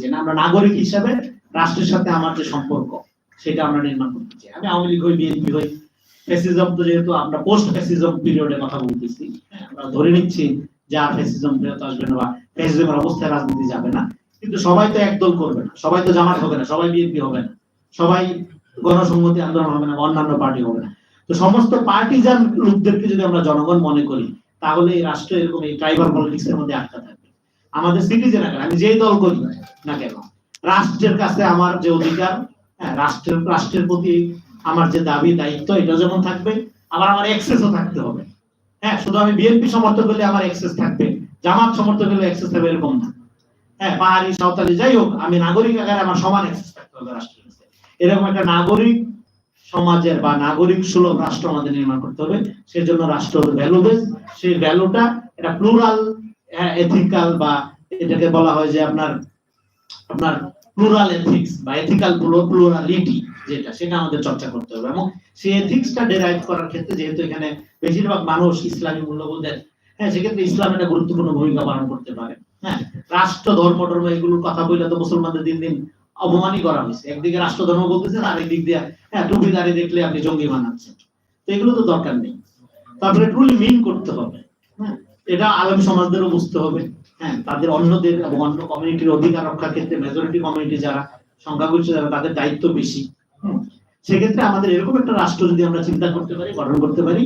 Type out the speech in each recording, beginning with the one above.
যে না, আমরা নাগরিক হিসাবে রাষ্ট্রের সাথে আমার যে সম্পর্ক সেটা আমরা নির্মাণ করতে চাই। আমি আওয়ামী লীগ হই বিএনপি হই। ফ্যাসিজম তো যেহেতু আমরা পোস্ট ফ্যাসিজম পিরিয়ডে কথা বলতেছি আমরা ধরে নিচ্ছি যে আর ফ্যাসিজম ফেরত আসবে না বা ফ্যাসিজমের অবস্থায় রাজনীতি যাবে না। কিন্তু সবাই তো একদল করবে না সবাই তো জামাত হবে না সবাই বিএনপি হবে না। সবাই গণসংহতি আন্দোলন হবে না অন্যান্য পার্টি হবে না। তো সমস্ত পার্টিজান লোকদেরকে যদি আমরা জনগণ মনে করি তাহলে এই রাষ্ট্র এরকম এই ট্রাইবাল পলিটিক্স এর মধ্যে আটকা থাকবে আমাদের সিটিজেন আমি যেই দল করি না কেন? রাষ্ট্রের কাছে আমার যে অধিকার হ্যাঁ রাষ্ট্রের রাষ্ট্রের প্রতি আমার যে দাবি, দায়িত্ব, এটা যেমন থাকবে, আবার আমার এক্সেসও থাকতে হবে। হ্যাঁ শুধু আমি বিএনপি সমর্থক হলে আমার এক্সেস থাকবে, জামাত সমর্থক হলে এক্সেস থাকবে, এরকম না। হ্যাঁ পাহাড়ি, সাঁওতালি, যাই হোক, আমি নাগরিক আকারে আমার সমান এক্সেস থাকতে হবে রাষ্ট্রের কাছে। এরকম একটা নাগরিক সমাজের বা নাগরিক সুলভ রাষ্ট্র আমাদের নির্মাণ করতে হবে, সেজন্য রাষ্ট্র ভ্যালু বেস সেই ভ্যালুটা এটা প্লুরাল এথিক্যাল বা এটাকে বলা হয় যে আপনার আপনার প্লুরাল এথিক্স বা এথিক্যাল প্লুরালিটি যেটা, সেটা আমাদের চর্চা করতে হবে। এবং সেই এথিক্সটা ডেরাইভ করার ক্ষেত্রে যেহেতু এখানে বেশিরভাগ মানুষ ইসলামী মূল্যবোধের হ্যাঁ সেক্ষেত্রে ইসলাম একটা গুরুত্বপূর্ণ ভূমিকা পালন করতে পারে। হ্যাঁ রাষ্ট্র, ধর্ম ধর্ম এগুলোর কথা বললে তো মুসলমানদের দিন দিন অপমানই করা হয়েছে। একদিকে রাষ্ট্র, ধর্ম বলতেছেন আরেক দিক দিয়ে হ্যাঁ টুপি দাঁড়িয়ে দেখলে আপনি জঙ্গি বানাচ্ছেন। তো এগুলো তো দরকার নেই। তারপরে ট্রুলি মিন করতে হবে। এটা আগামী সমাজদেরও বুঝতে হবে। হ্যাঁ তাদের অন্যদের এবং অন্য কমিউনিটির অধিকার রক্ষার ক্ষেত্রে মেজরিটি কমিউনিটি যারা, সংখ্যাগরিষ্ঠ যারা, তাদের দায়িত্ব বেশি। সেক্ষেত্রে আমাদের এরকম একটা রাষ্ট্র যদি আমরা চিন্তা করতে পারি, গঠন করতে পারি,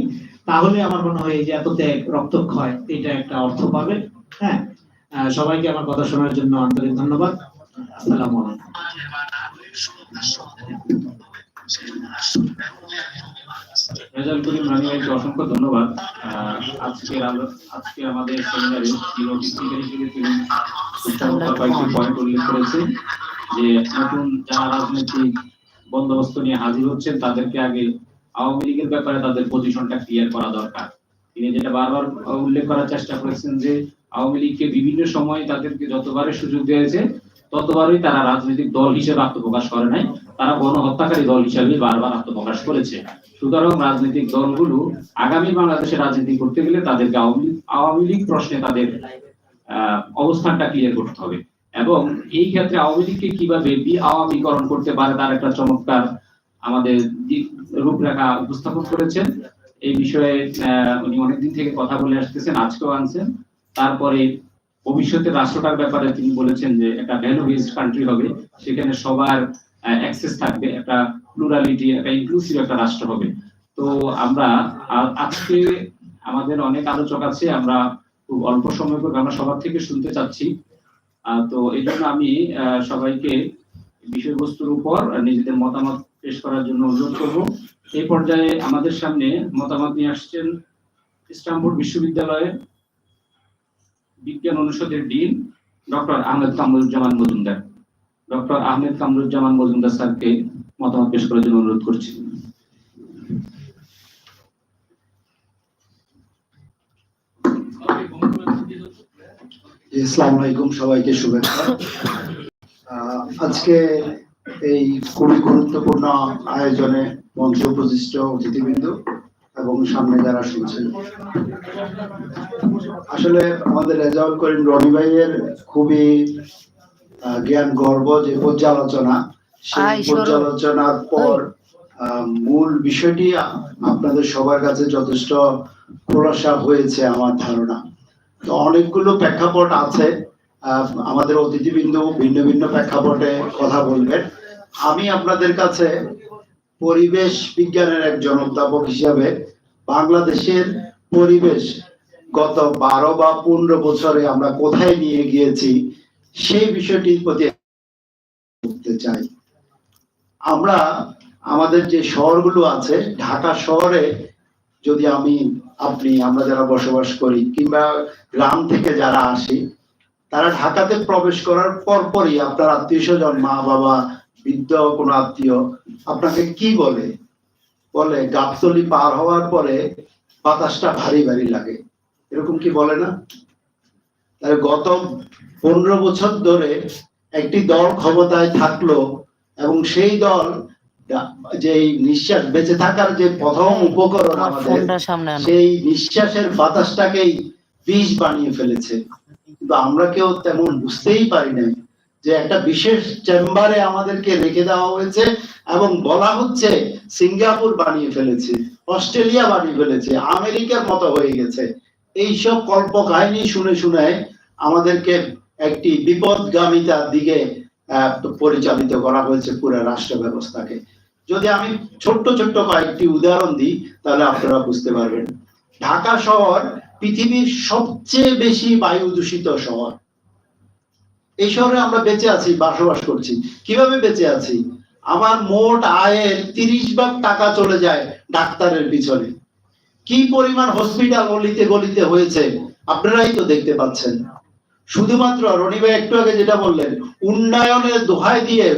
তাহলে আমার মনে হয় যে এত ত্যাগ, রক্তক্ষয়, এটা একটা অর্থ পাবে। হ্যাঁ সবাইকে আমার কথা শোনার জন্য আন্তরিক ধন্যবাদ। আসসালামু আলাইকুম। অসংখ্য ধন্যবাদ। আজকের আজকে আমাদের সেমিনারে যিনি অতিথি হিসেবে তিনি চমৎকার কয়েকটি পয়েন্ট উল্লেখ করেছেন যে নতুন যারা রাজনৈতিক বন্দোবস্ত নিয়ে হাজির হচ্ছেন তাদেরকে আগে আওয়ামী লীগের ব্যাপারে তাদের পজিশনটা ক্লিয়ার করা দরকার। তিনি যেটা বারবার উল্লেখ করার চেষ্টা করেছেন যে আওয়ামী লীগকে বিভিন্ন সময় তাদেরকে যতবারই সুযোগ দিয়েছে ততবারই তারা রাজনৈতিক দল হিসেবে আত্মপ্রকাশ করে নাই। তারা গণহত্যাকারী দল হিসাবে বারবার আত্মপ্রকাশ করেছে। সুতরাং রাজনৈতিক দলগুলো আগামী বাংলাদেশে রাজনীতি করতে গেলে তাদেরকে আওয়ামী লীগ- প্রশ্নে তাদের অবস্থানটা ক্লিয়ার করতে হবে। এবং এই ক্ষেত্রে আওয়ামী লীগকে কীভাবে বি আওয়ামীকরণ করতে পারে তার একটা চমৎকার আমাদের রূপরেখা উপস্থাপন করেছেন। এই বিষয়ে উনি অনেকদিন থেকে কথা বলে আসতেছেন, আজকেও আনছেন। তারপরে ভবিষ্যতে রাষ্ট্রটার ব্যাপারে তিনি বলেছেন যে একটা ভ্যালু বেসড কান্ট্রি হবে। সেখানে সবার অ্যাক্সেস থাকবে, একটা প্লুরালিটি একটা ইনক্লুসিভ একটা রাষ্ট্র হবে। তো আমরা আজকে আমাদের অনেক আলোচক আছে, আমরা খুব অল্প সময় করে আমরা সবার থেকে শুনতে চাচ্ছি। তো এই জন্য আমি সবাইকে বিষয়বস্তুর উপর নিজেদের মতামত পেশ করার জন্য অনুরোধ করব। এই পর্যায়ে আমাদের সামনে মতামত নিয়ে আসছেন ইস্তাম্বুল বিশ্ববিদ্যালয়ের বিজ্ঞান অনুষদের dean doctor Ahmed Kamruzzaman Majumdar. Doctor Ahmed Kamruzzaman Majumdar স্যারকে মতামত পেশ করার জন্য অনুরোধ করছি। ইসলাম আলাইকুম, সবাইকে শুভেচ্ছা। আজকে এই খুবই গুরুত্বপূর্ণ আয়োজনে মঞ্চ উপবিষ্ট অতিথিবৃন্দ এবং সামনে যারা শুনছেন। আসলে আমাদের রেজাউল করিম রনি ভাইয়ের খুবই জ্ঞান গর্ব যে পর্যালোচনা সেই পর্যালোচনার পর মূল বিষয়টি আপনাদের সবার কাছে যথেষ্ট খোলাসা হয়েছে আমার ধারণা। তো অনেকগুলো প্রেক্ষাপট আছে আমাদের অতিথিবৃন্দ ভিন্ন ভিন্ন প্রেক্ষাপটে কথা বলবেন। আমি আপনাদের কাছে পরিবেশ বিজ্ঞানের একজন অধ্যাপক হিসাবে বাংলাদেশের পরিবেশ গত বারো বা পনেরো বছরে আমরা কোথায় নিয়ে গিয়েছি সেই বিষয়টির প্রতি করতে চাই। আমরা আমাদের যে শহরগুলো আছে, ঢাকা শহরে যদি আমি, আপনি, আমরা যারা বসবাস করি কিংবা গ্রাম থেকে যারা আসি, তারা ঢাকাতে প্রবেশ করার পরপরই আপনার আত্মীয় স্বজন, মা, বাবা, বৃদ্ধ, কোনো আত্মীয় আপনাকে কি বলে? বলে গাবতলি পার হওয়ার পরে বাতাসটা ভারী ভারী লাগে। এরকম কি বলে না? তাহলে গত পনেরো বছর ধরে একটি দল ক্ষমতায় থাকল এবং সেই দল যে নিঃশ্বাস বেঁচে থাকার যে প্রথম উপকরণ আমাদের সেই নিঃশ্বাসের বাতাসটাকেই বিষ বানিয়ে ফেলেছে। কিন্তু আমরা কেউ তেমন বুঝতেই পারি নাই যে একটা বিশেষ চেম্বারে আমাদেরকে রেখে দেওয়া হয়েছে এবং বলা হচ্ছে সিঙ্গাপুর বানিয়ে ফেলেছে অস্ট্রেলিয়া বানিয়ে ফেলেছে আমেরিকার মতো হয়ে গেছে। এইসব কল্প কাহিনী শুনে শুনে আমাদেরকে একটি বিপদগামিতার দিকে পরিচালিত করা হয়েছে পুরো রাষ্ট্র ব্যবস্থাকে। যদি আমি ছোট্ট ছোট্ট কয়েকটি উদাহরণ দিই, তাহলে আপনারা বুঝতে পারবেন। ঢাকা শহর পৃথিবীর সবচেয়ে বেশি বায়ু দূষিত শহর। এই শহরে আমরা বেঁচে আছি, বসবাস করছি। কীভাবে বেঁচে আছি? আমার মোট আয়ের তিরিশ ভাগ টাকা চলে যায় ডাক্তারের পিছনে। কি পরিমাণ হসপিটাল গলিতে গলিতে হয়েছে, আপনারাই তো দেখতে পাচ্ছেন। শুধুমাত্র রনি ভাই একটু আগে যেটা বললেন, উন্নয়নের দোহাই দিয়ে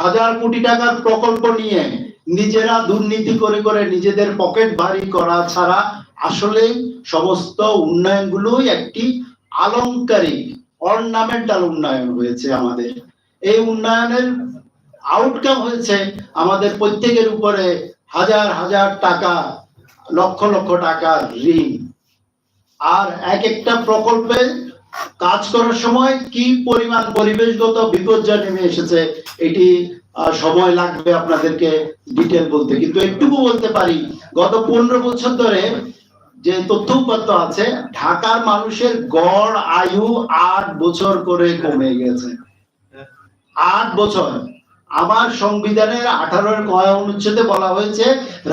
হাজার কোটি টাকার প্রকল্প নিয়ে নিজেরা দুর্নীতি করে করে নিজেদের পকেট ভারী করা ছাড়া আসলে সমস্ত উন্নয়নগুলোই একটি আলংকারিক অর্নামেন্টাল উন্নয়ন হয়েছে আমাদের। এই উন্নয়নের আউটকাম হয়েছে আমাদের প্রত্যেকের উপরে হাজার হাজার টাকা লক্ষ লক্ষ টাকার ঋণ। আর এক একটা প্রকল্পে কাজ করার সময় কি পরিমাণ পরিবেশগত বিপর্যয় নেমে এসেছে, এটি সময় লাগবে আপনাদেরকে ডিটেল বলতে। কিন্তু একটুকু বলতে পারি, গত পনেরো বছর ধরে যে তথ্য উপাত্ত আছে, ঢাকার মানুষের গড় আয়ু আট বছর করে কমে গেছে। আট বছর। আমার সংবিধানের আঠারোর কয় অনুচ্ছেদে বলা হয়েছে,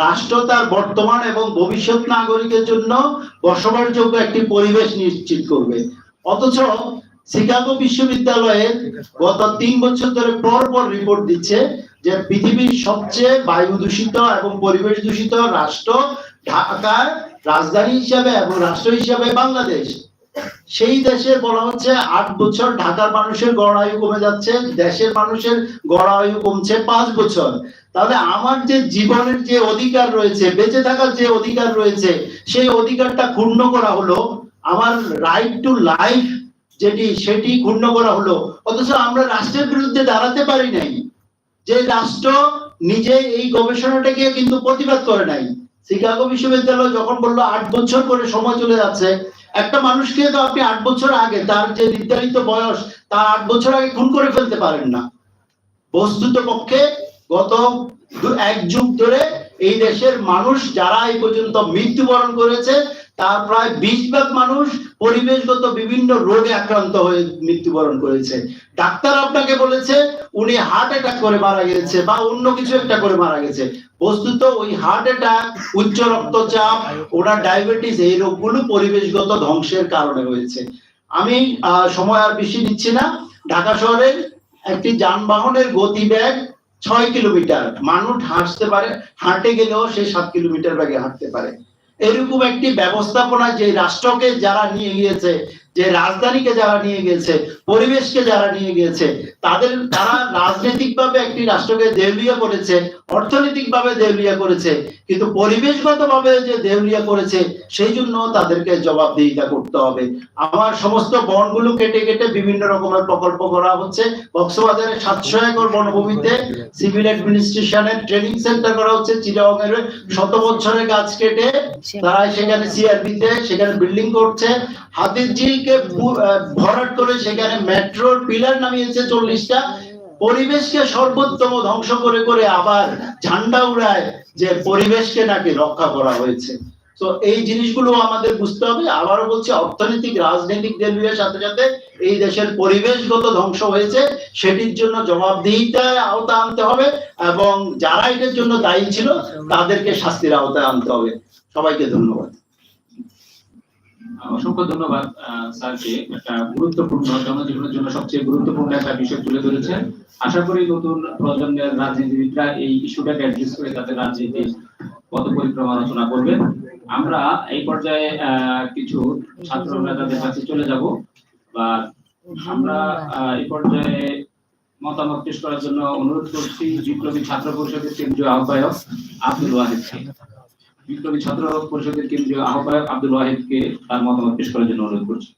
রাষ্ট্র তার বর্তমান এবং ভবিষ্যৎ নাগরিকের জন্য বসবাসযোগ্য একটি পরিবেশ নিশ্চিত করবে। অথচ শিকাগো বিশ্ববিদ্যালয়ে গত তিন বছর ধরে পর পর রিপোর্ট দিচ্ছে যে পৃথিবীর সবচেয়ে বায়ু দূষিত এবং পরিবেশ দূষিত রাষ্ট্র ঢাকার রাজধানী হিসাবে এবং রাষ্ট্র হিসাবে বাংলাদেশ। সেই দেশে বলা হচ্ছে আট বছর ঢাকার মানুষের গড় আয়ু কমে যাচ্ছে, দেশের মানুষের গড় আয়ু কমছে পাঁচ বছর। তাহলে আমার যে জীবনের যে অধিকার রয়েছে, বেঁচে থাকার যে অধিকার রয়েছে, সেই অধিকারটা ক্ষুণ্ণ করা হলো, আমার রাইট টু লাইফ যেটি, সেটি ক্ষুণ্ণ করা হলো। অথচ আমরা রাষ্ট্রের বিরুদ্ধে দাঁড়াতে পারি নাই। যে রাষ্ট্র নিজে এই গবেষণাটাকে কিন্তু প্রতিবাদ করে নাই। শিকাগো বিশ্ববিদ্যালয় যখন বলল আট বছর করে সময় চলে যাচ্ছে, একটা মানুষকে তো আপনি আট বছর আগে তার যে নির্ধারিত বয়স, তার আট বছর আগে খুন করে ফেলতে পারেন না। বস্তুত পক্ষে গত এক যুগ ধরে এই দেশের মানুষ যারা এই পর্যন্ত মৃত্যুবরণ করেছে, তার প্রায় বিশ ভাগ মানুষ পরিবেশগত বিভিন্ন রোগে আক্রান্ত হয়ে মৃত্যুবরণ করেছে। ডাক্তার আপনাকে বলেছে, উনি হার্ট অ্যাটাক করে মারা গেছে বা অন্য কিছু একটা করে মারা গেছে। বস্তুত ওই হার্ট অ্যাটাক উচ্চ রক্তচাপ ওনার ডায়াবেটিস এই রোগগুলো পরিবেশগত ধ্বংসের কারণে হয়েছে। আমি সময় আর বেশি নিচ্ছি না। ঢাকা শহরের একটি যানবাহনের গতিবেগ ছয় কিলোমিটার। মানুষ হাঁটতে পারে, হাঁটে গেলেও সে সাত কিলোমিটার বেগে হাঁটতে পারে। এরকম একটি ব্যবস্থাপনা যে রাষ্ট্রকে যারা নিয়ে গিয়েছে, যে রাজধানীকে যারা নিয়ে গিয়েছে, পরিবেশকে যারা নিয়ে গিয়েছে তাদের, তারা রাজনৈতিকভাবে একটি রাষ্ট্রকে দেউলিয়া করেছে, অর্থনৈতিকভাবে দেউলিয়া করেছে, কিন্তু পরিবেশগতভাবে যে দেউলিয়া করেছে, সেই জন্য তাদেরকে জবাবদিহিতা করতে হবে। আমার সমস্ত বনগুলো কেটে কেটে বিভিন্ন রকমের প্রকল্প করা হচ্ছে। কক্সবাজারে সাতশো একর বনভূমিতে সিভিল অ্যাডমিনিস্ট্রেশনের ট্রেনিং সেন্টার করা হচ্ছে চিটাগংয়ের শত বছরের গাছ কেটে তারা সেখানে সিআরবিতে সেখানে বিল্ডিং করছে। হাতির ঝিলকে ভরাট করে সেখানে মেট্রোর পিলার নামিয়েছে চল্লিশটা পরিবেশকে সর্বোত্তম ধ্বংস করে করে আবার ঝান্ডা উড়ায় যে পরিবেশকে নাকি রক্ষা করা হয়েছে। তো এই জিনিসগুলো আমাদের বুঝতে হবে। আবারও বলছি, অর্থনৈতিক, রাজনৈতিক দেলুয়ের সাথে সাথে এই দেশের পরিবেশগত ধ্বংস হয়েছে। সেটির জন্য জবাবদিহিতায় আওতা আনতে হবে এবং যারা এটার জন্য দায়ী ছিল, তাদেরকে শাস্তির আওতায় আনতে হবে। সবাইকে ধন্যবাদ। অসংখ্য ধন্যবাদ স্যারকে। একটা গুরুত্বপূর্ণ জনজীবনের জন্য সবচেয়ে গুরুত্বপূর্ণ একটা বিষয় তুলে ধরেছেন। আশা করি নতুন প্রজন্মের রাজনীতিবিদরা এই ইস্যুটাকে অ্যাড্রেস করে তাদের রাজনীতির পরিক্রমা করবেন। আমরা এই পর্যায়ে কিছু ছাত্র নেতাদের কাছে চলে যাব বা আমরা এই পর্যায়ে মতামত পেশ করার জন্য অনুরোধ করছি বিপ্লবী ছাত্র পরিষদের কেন্দ্রীয় আহ্বায়ক আব্দুল ওয়াহিদকে। বিপ্লবী ছাত্র পরিষদের কেন্দ্রীয় আহ্বায়ক আব্দুল ওয়াহিদকে তার মতামত পেশ করার জন্য অনুরোধ করছি।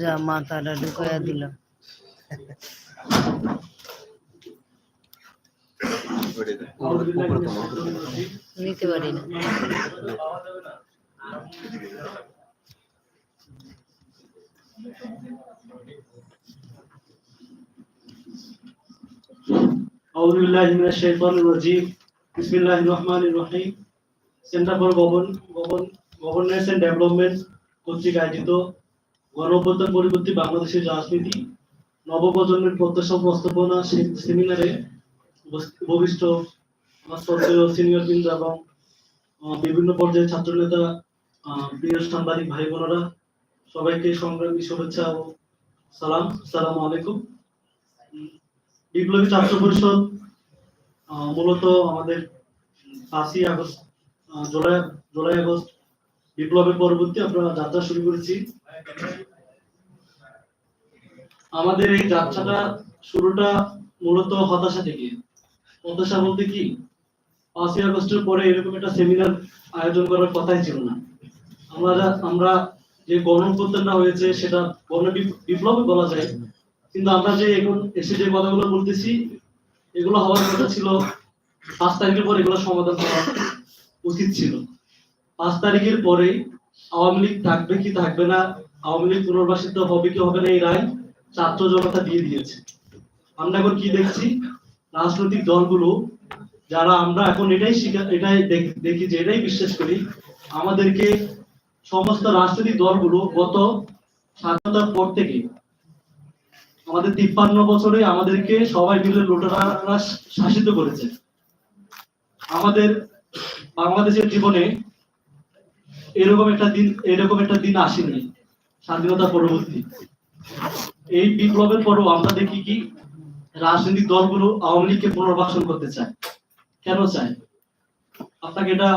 যা মাথাটা ঢুকাইয়া দিল। নিতে পারি না। আউযু বিল্লাহি মিনাশ শাইতানির রাজীম। বিসমিল্লাহির রহমানির রহিম। Centre for govern govern governance and development কর্তৃক আয়োজিত গণঅভ্যুত্থান পরিবর্তে বাংলাদেশের রাজনীতি, নবপ্রজন্মের প্রত্যাশা উপস্থাপনা সেমিনারে বরিষ্ঠ সিনিয়র বৃন্দ এবং বিভিন্ন পর্যায়ের ছাত্রনেতা প্রিয় সাংবাদিক ভাই বোনেরা সবাইকে সংগ্রামী শুভেচ্ছা ও সালাম। সালাম আলাইকুম। বিপ্লবী ছাত্র পরিষদ মূলত আমাদের পাঁচই আগস্ট জুলাই জুলাই আগস্ট বিপ্লবের পরবর্তী আমরা যাত্রা শুরু করেছি। আমাদের এই যাত্রাটা শুরুটা মূলত হতাশা থেকে। হতাশা বলতে কি? পাঁচই আগস্টের পরে এরকম একটা সেমিনার আয়োজন করার কথাই ছিল না। আমরা আমরা যে গণঅভ্যুত্থানটা হয়েছে, সেটা গণ বিপ- বিপ্লব বলা যায়। কিন্তু আমরা যে এখন এসে যে কথাগুলো বলতেছি, এগুলো হওয়ার কথা ছিল পাঁচ তারিখের পর এগুলো সমাধান করা উচিত ছিল। পাঁচ তারিখের পরে আওয়ামী লীগ থাকবে কি থাকবে না, আওয়ামী লীগ পুনর্বাসিত হবে কি হবে না, এই রায় ছাত্র জনতা দিয়ে দিয়েছে। আমরা এখন কি দেখছি? রাজনৈতিক দলগুলো, যারা আমরা এখন এটাই শিখা- এটাই দেখ- দেখি যে এটাই বিশ্বাস করি, আমাদেরকে সমস্ত রাজনৈতিক দলগুলো গত স্বাধীনতার পর থেকে আমাদের তিপ্পান্ন বছরে আমাদেরকে সবাই মিলে লুটেরারা শাসিত করেছে। আমাদের বাংলাদেশের জীবনে এরকম একটা দিন, এরকম একটা দিন আসেনি, স্বাধীনতা পরবর্তী। এই বিপ্লবের পরও আমরা দেখি কি, রাজনৈতিক দলগুলো আওয়ামী লীগকে পুনর্বাসন করতে চায়। কেন চায়? আপনাকে এটা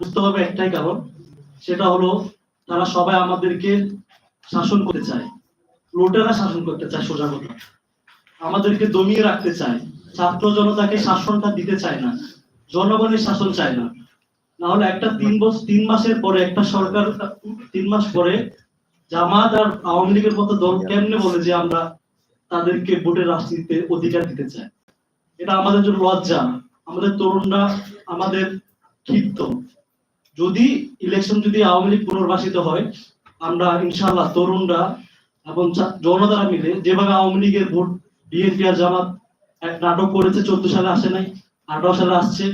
বুঝতে হবে একটাই কারণ, সেটা হলো তারা সবাই আমাদেরকে শাসন করতে চায়। লুটেরা শাসন করতে চায় সোজা কথা। আমাদেরকে দমিয়ে রাখতে চায়। ছাত্র জনতাকে শাসনটা দিতে চায় না। জনগণের শাসন চায় না। না হলে একটা তিন বছর তিন মাসের পরে একটা সরকার, তিন মাস পরে জামাত আর আওয়ামী লীগের মতো দল কেমনে বলে যে আমরা তাদেরকে ভোটের রাজনীতিতে অধিকার দিতে চাই? এটা আমাদের জন্য লজ্জা। আমাদের তরুণরা আমাদের ক্ষিপ্ত। যদি ইলেকশন যদি আওয়ামী লীগ পুনর্বাসিত হয়, আমরা ইনশাআল্লাহ তরুণরা এবং জনতারা মিলে যেভাবে আওয়ামী লীগের ভোট, বিএনপি আর জামাত নাটক করেছে, চোদ্দ সালে আসে নাই, আঠারো সালে আসছে,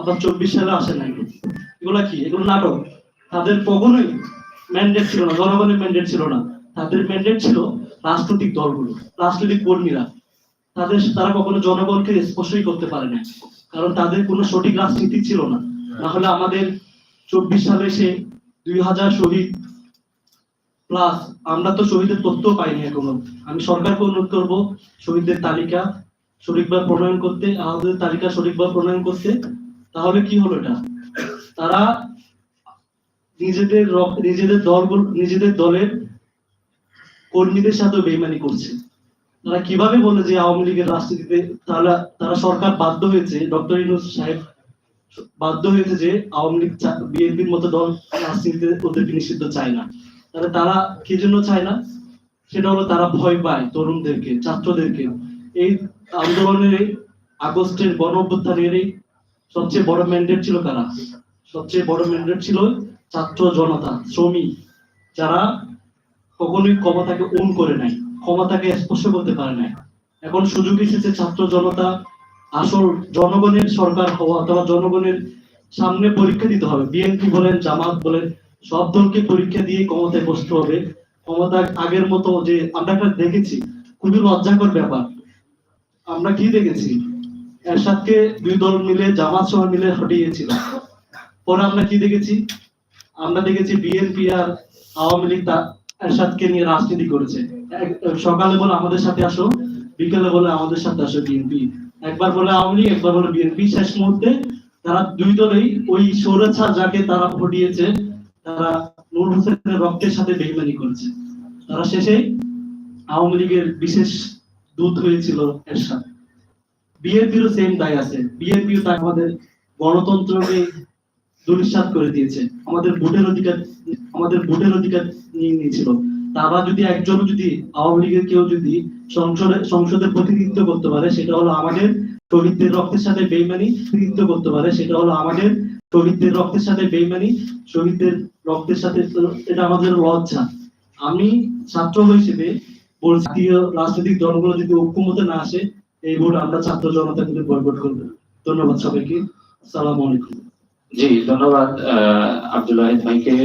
আবার চব্বিশ সালে আসে নাই। এগুলা কি? এগুলো নাটক। তাদের কখনোই ম্যান্ডেট ছিল না, জনগণের ম্যান্ডেট ছিল না। তাদের ম্যান্ডেট ছিল রাজনৈতিক দলগুলো, রাজনৈতিক কর্মীরা। তাদের, তারা কখনো জনগণকে স্পর্শই করতে পারে না কারণ তাদের কোনো সঠিক রাজনীতি ছিল না। না হলে আমাদের চব্বিশ সালে সে দুই হাজার শহীদ প্লাস আমরা তো শহীদের তথ্য পাইনি এখনও। আমি সরকারকে অনুরোধ করব শহীদদের তালিকা সঠিকভাবে প্রণয়ন করতে, আহতদের তালিকা সঠিকভাবে প্রণয়ন করতে। তাহলে কি হলো এটা? তারা নিজেদের নিজেদের দলগুলো নিজেদের দলের কর্মীদের সাথে বেইমানি করছে। তারা কীভাবে বলে যে আওয়ামী লীগের রাজনীতিতে তারা তারা সরকার বাধ্য হয়েছে, ডক্টর ইউনুস সাহেব বাধ্য হয়েছে যে আওয়ামী লীগ বিএনপির মতো দল রাজনীতিতে নিষিদ্ধ চায় না। তাহলে তারা কি জন্য চায় না? সেটা হলো তারা ভয় পায় তরুণদেরকে, ছাত্রদেরকে। এই আন্দোলনের এই আগস্টের গণ অভ্যুত্থানের এই সবচেয়ে বড় ম্যান্ডেট ছিল কারা? সবচেয়ে বড় ম্যান্ডেট ছিল ছাত্র জনতা, শ্রমিক, যারা কখনোই ক্ষমতাকে ওন করে নাই, ক্ষমতাকে স্পর্শ করতে পারে নাই। এখন সুযোগ এসেছে ছাত্র জনতা, আসল জনগণের সরকার হওয়া অথবা জনগণের সামনে পরীক্ষা দিতে হবে। বিএনপি বলেন, জামাত বলেন সব দলকে পরীক্ষা দিয়ে ক্ষমতায় বসতে হবে। ক্ষমতা আগের মতো যে আমরা একটা দেখেছি, খুবই লজ্জাকর ব্যাপার। আমরা কি দেখেছি? এরশাদকে দুই দল মিলে, জামাত সহ মিলে হটিয়েছিল। পরে আমরা কি দেখেছি? আমরা দেখেছি বিএনপি আর আওয়ামী লীগ তা এরশাদকে নিয়ে রাজনীতি করেছে। সকালে বলে আমাদের সাথে আসো, বিকেলে বলে আমাদের সাথে আসো বিএনপি একবার বলে আওয়ামী লীগ, একবার বলে বিএনপি শেষ মুহূর্তে তারা দুই দলেই ওই সৌরছা যাকে তারা হটিয়েছে তারা নূর হোসেনের রক্তের সাথে বেইমানি করেছে। তারা শেষে আওয়ামী লীগের বিশেষ দূত হয়েছিল এর সাথে বিএনপিরও সেম দায় আছে। বিএনপিও তা আমাদের গণতন্ত্রকে দুলিশাত করে দিয়েছে। আমাদের ভোটের অধিকার, আমাদের ভোটের অধিকার নিয়ে নিয়েছিল। তারা যদি একজন যদি আওয়ামী লীগের কেউ যদি সংসদে সংসদে প্রতিনিধিত্ব করতে পারে, সেটা হলো আমাদের শহীদদের রক্তের সাথে বেইমানি প্রতিনিধিত্ব করতে পারে, সেটা হলো আমাদের শহীদদের রক্তের সাথে বেইমানি, শহীদদের রক্তের সাথে এটা আমাদের লজ্জা। আমি ছাত্র হিসেবে রাজনৈতিক দলগুলো যদি ঐক্যমতে না আসে, এই ভোট আমরা ছাত্র জনতা কিন্তু বয়কট করব ধন্যবাদ সবাইকে। সালাম আলাইকুম। জি, ধন্যবাদ আব্দুল ভাইকে।